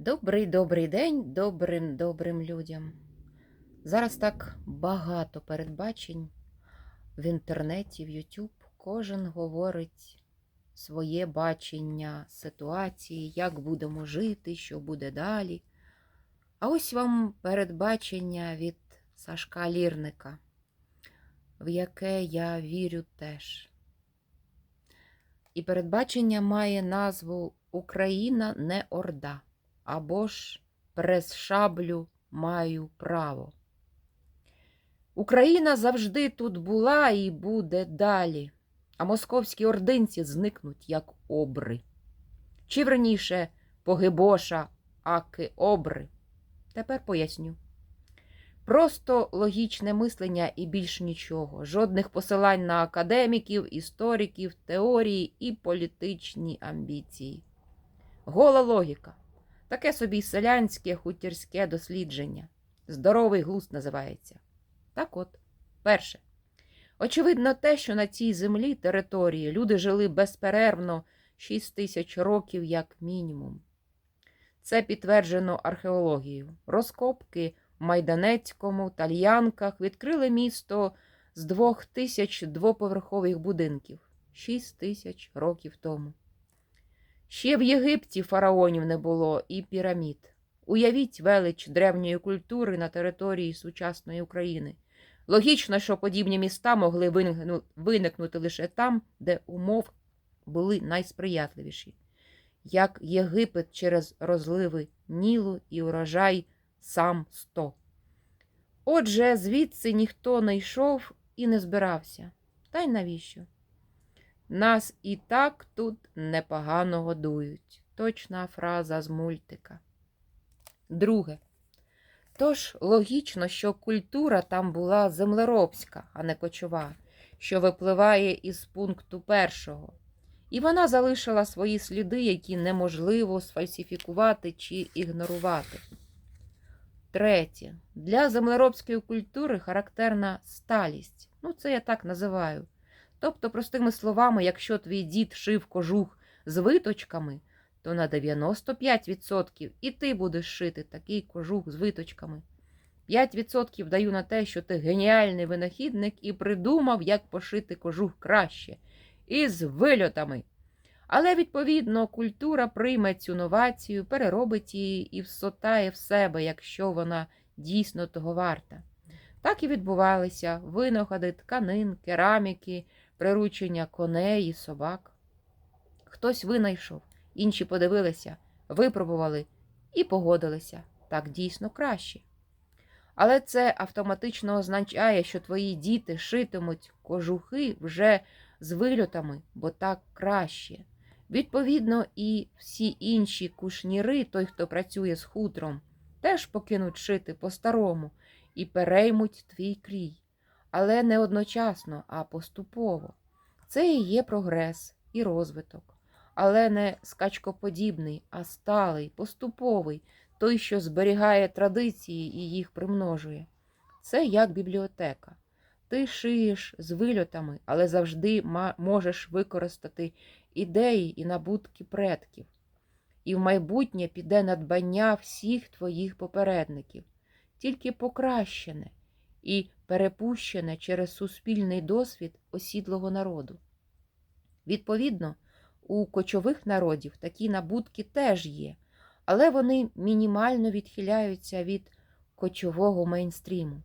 Добрий добрий день добрим добрим людям. Зараз так багато передбачень в інтернеті, в YouTube. Кожен говорить своє бачення ситуації, як будемо жити, що буде далі. А ось вам передбачення від Сашка Лірника, в яке я вірю теж. І передбачення має назву Україна не Орда або ж през шаблю маю право. Україна завжди тут була і буде далі, а московські ординці зникнуть, як обри. Чи верніше погибоша, аки обри. Тепер поясню. Просто логічне мислення і більш нічого. Жодних посилань на академіків, істориків, теорії і політичні амбіції. Гола логіка. Таке собі селянське хутірське дослідження. Здоровий глузд називається. Так от, перше. Очевидно, те, що на цій землі території люди жили безперервно 6 тисяч років як мінімум. Це підтверджено археологією. Розкопки в Майданецькому, Тальянках відкрили місто з двох тисяч двоповерхових будинків 6 тисяч років тому. Ще в Єгипті фараонів не було і пірамід. Уявіть велич древньої культури на території сучасної України. Логічно, що подібні міста могли виникнути лише там, де умов були найсприятливіші, як Єгипет через розливи Нілу і урожай сам сто. Отже, звідси ніхто не йшов і не збирався. Та й навіщо? Нас і так тут непогано годують. Точна фраза з мультика. Друге. Тож логічно, що культура там була землеробська, а не кочова, що випливає із пункту першого. І вона залишила свої сліди, які неможливо сфальсифікувати чи ігнорувати. Третє. Для землеробської культури характерна сталість. Ну, це я так називаю. Тобто, простими словами, якщо твій дід шив кожух з виточками, то на 95% і ти будеш шити такий кожух з виточками. 5% даю на те, що ти геніальний винахідник і придумав, як пошити кожух краще. Із вильотами. Але, відповідно, культура прийме цю новацію, переробить її і всотає в себе, якщо вона дійсно того варта. Так і відбувалися винаходи тканин, кераміки, приручення коней і собак. Хтось винайшов, інші подивилися, випробували і погодилися так дійсно краще. Але це автоматично означає, що твої діти шитимуть кожухи вже з вильотами, бо так краще. Відповідно, і всі інші кушніри, той, хто працює з хутром, теж покинуть шити по-старому і переймуть твій крій. Але не одночасно, а поступово. Це і є прогрес і розвиток, але не скачкоподібний, а сталий, поступовий, той, що зберігає традиції і їх примножує. Це як бібліотека. Ти шиєш з вильотами, але завжди можеш використати ідеї і набутки предків. І в майбутнє піде надбання всіх твоїх попередників, тільки покращене і перепущене через суспільний досвід осідлого народу. Відповідно, у кочових народів такі набутки теж є, але вони мінімально відхиляються від кочового мейнстріму.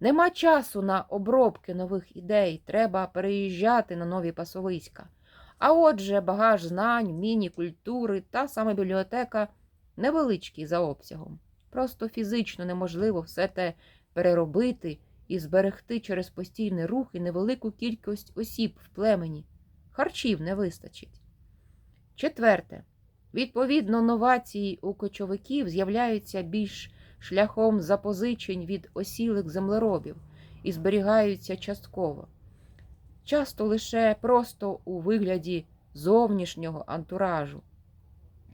Нема часу на обробки нових ідей, треба переїжджати на нові пасовиська. А отже, багаж знань, міні культури та саме бібліотека невеличкий за обсягом. Просто фізично неможливо все те переробити і зберегти через постійний рух і невелику кількість осіб в племені. Харчів не вистачить. Четверте. Відповідно, новації у кочовиків з'являються більш шляхом запозичень від осілих землеробів і зберігаються частково. Часто лише просто у вигляді зовнішнього антуражу,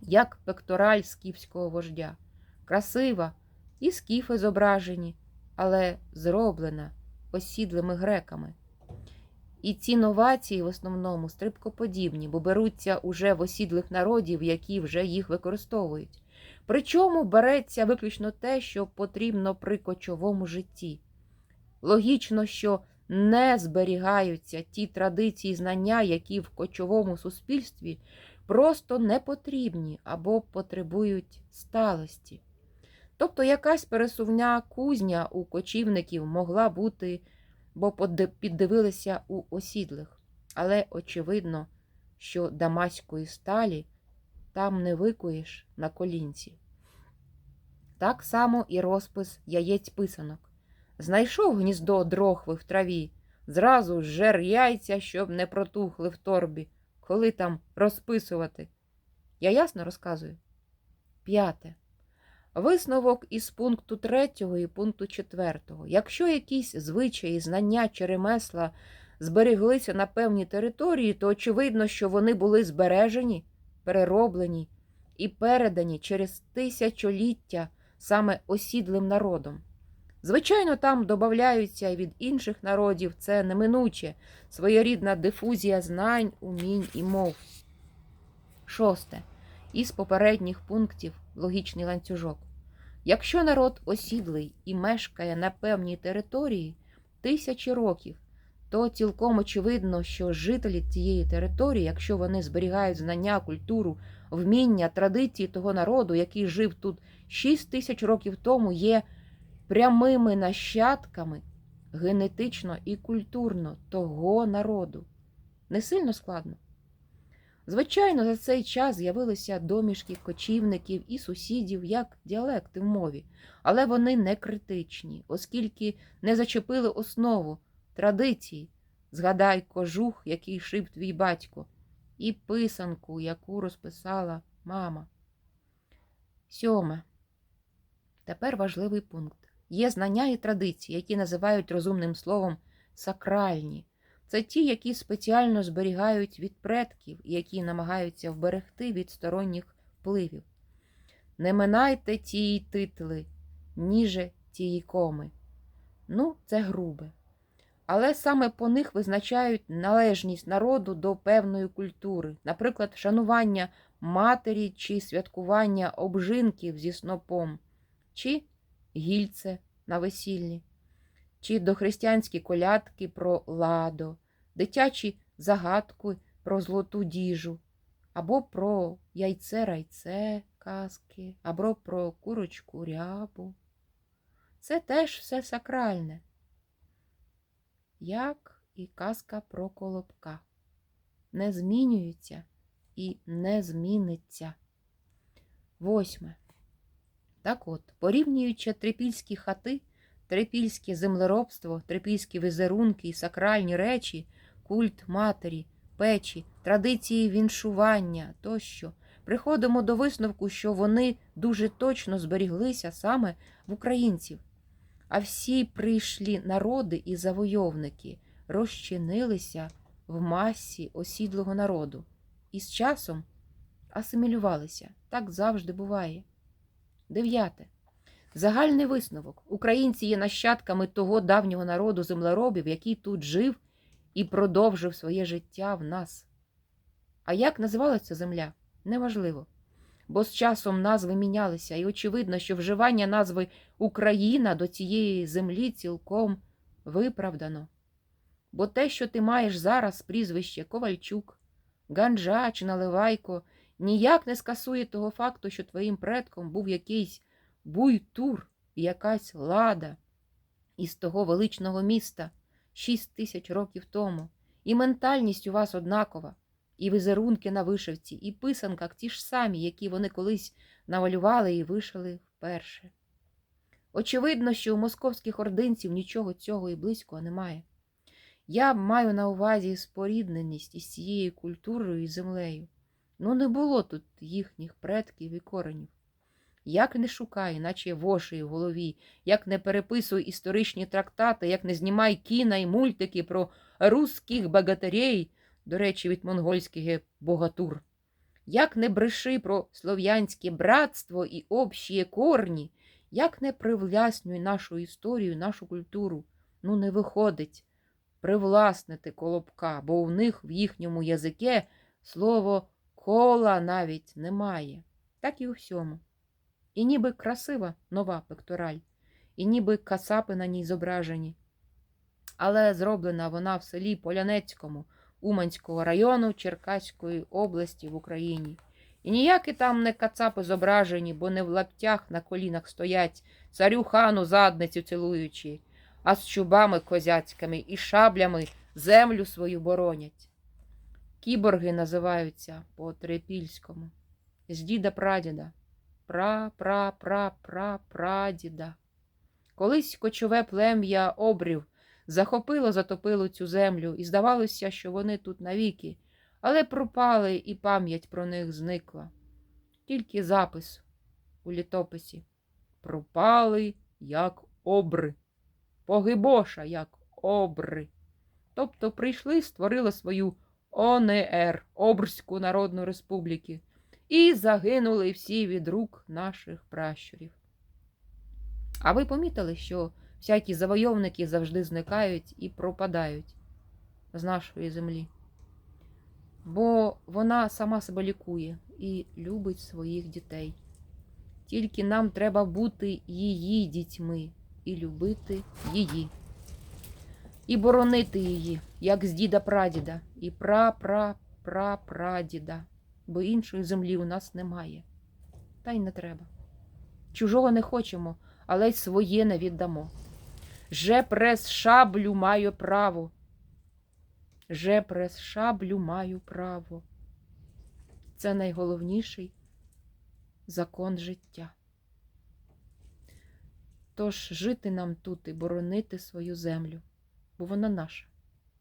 як пектораль скіфського вождя, красива і скіфи зображені, але зроблена осідлими греками. І ці новації в основному стрибкоподібні, бо беруться уже в осідлих народів, які вже їх використовують. Причому береться виключно те, що потрібно при кочовому житті. Логічно, що не зберігаються ті традиції знання, які в кочовому суспільстві просто не потрібні або потребують сталості. Тобто якась пересувня кузня у кочівників могла бути, бо піддивилися у осідлих, але очевидно, що дамаської сталі там не викуєш на колінці. Так само і розпис яєць писанок. Знайшов гніздо дрохви в траві, зразу жер яйця, щоб не протухли в торбі, коли там розписувати. Я ясно розказую? П'яте. Висновок із пункту третього і пункту четвертого. Якщо якісь звичаї, знання чи ремесла збереглися на певній території, то очевидно, що вони були збережені, перероблені і передані через тисячоліття саме осідлим народом. Звичайно, там додаються від інших народів це неминуче, своєрідна дифузія знань, умінь і мов. Шосте. Із попередніх пунктів логічний ланцюжок. Якщо народ осідлий і мешкає на певній території тисячі років, то цілком очевидно, що жителі цієї території, якщо вони зберігають знання, культуру, вміння, традиції того народу, який жив тут 6 тисяч років тому, є прямими нащадками генетично і культурно того народу. Не сильно складно. Звичайно, за цей час з'явилися домішки кочівників і сусідів як діалекти в мові, але вони не критичні, оскільки не зачепили основу традиції. Згадай кожух, який шив твій батько, і писанку, яку розписала мама. Сьоме. Тепер важливий пункт. Є знання і традиції, які називають розумним словом сакральні. Це ті, які спеціально зберігають від предків і які намагаються вберегти від сторонніх впливів. Не минайте тії титли, ніже тії коми. Ну, це грубе. Але саме по них визначають належність народу до певної культури, наприклад, шанування матері чи святкування обжинків зі снопом, чи гільце на весіллі, чи дохристиянські колядки про ладо, дитячі загадки про золоту діжу, або про яйце-райце казки, або про курочку рябу. Це теж все сакральне, як і казка про колобка. Не змінюється і не зміниться. Восьме. Так от, порівнюючи трипільські хати, трипільське землеробство, трипільські візерунки і сакральні речі, культ матері, печі, традиції віншування тощо, приходимо до висновку, що вони дуже точно зберіглися саме в українців. А всі прийшлі народи і завойовники розчинилися в масі осідлого народу і з часом асимілювалися. Так завжди буває. Дев'яте. Загальний висновок. Українці є нащадками того давнього народу землеробів, який тут жив і продовжив своє життя в нас. А як називалася земля? Неважливо. Бо з часом назви мінялися, і очевидно, що вживання назви Україна до цієї землі цілком виправдано. Бо те, що ти маєш зараз прізвище Ковальчук, Ганджа чи Наливайко, ніяк не скасує того факту, що твоїм предком був якийсь буйтур якась лада із того величного міста шість тисяч років тому. І ментальність у вас однакова, і візерунки на вишивці, і писанка ті ж самі, які вони колись намалювали і вишили вперше. Очевидно, що у московських ординців нічого цього і близького немає. Я маю на увазі спорідненість із цією культурою і землею. Ну, не було тут їхніх предків і коренів. Як не шукай, наче воші в голові, як не переписуй історичні трактати, як не знімай кіна і мультики про русських богатирей, до речі, від монгольських богатур, як не бреши про слов'янське братство і общі корні, як не привласнюй нашу історію, нашу культуру, ну не виходить привласнити колобка, бо у них в їхньому язике слово кола навіть немає. Так і у всьому. І ніби красива нова пектораль, і ніби кацапи на ній зображені. Але зроблена вона в селі Полянецькому Уманського району Черкаської області в Україні. І ніякі там не кацапи зображені, бо не в лаптях на колінах стоять, царю хану задницю цілуючи, а з чубами козяцькими і шаблями землю свою боронять. Кіборги називаються по трипільському. З діда прадіда, пра-пра-пра-пра-прадіда. Колись кочове плем'я обрів захопило, затопило цю землю, і здавалося, що вони тут навіки, але пропали і пам'ять про них зникла. Тільки запис у літописі пропали, як обри, погибоша, як обри. Тобто прийшли, створили свою ОНР, Обрську Народну Республіку, і загинули всі від рук наших пращурів. А ви помітили, що всякі завойовники завжди зникають і пропадають з нашої землі? Бо вона сама себе лікує і любить своїх дітей. Тільки нам треба бути її дітьми і любити її. І боронити її, як з діда прадіда, і пра-пра-пра-прадіда, бо іншої землі у нас немає. Та й не треба. Чужого не хочемо, але й своє не віддамо. Же прес шаблю маю право. Же прес шаблю маю право. Це найголовніший закон життя. Тож жити нам тут і боронити свою землю, бо вона наша,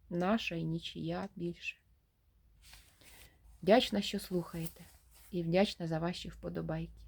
наша і нічия більше. Вдячна, що слухаєте, і вдячна за ваші вподобайки.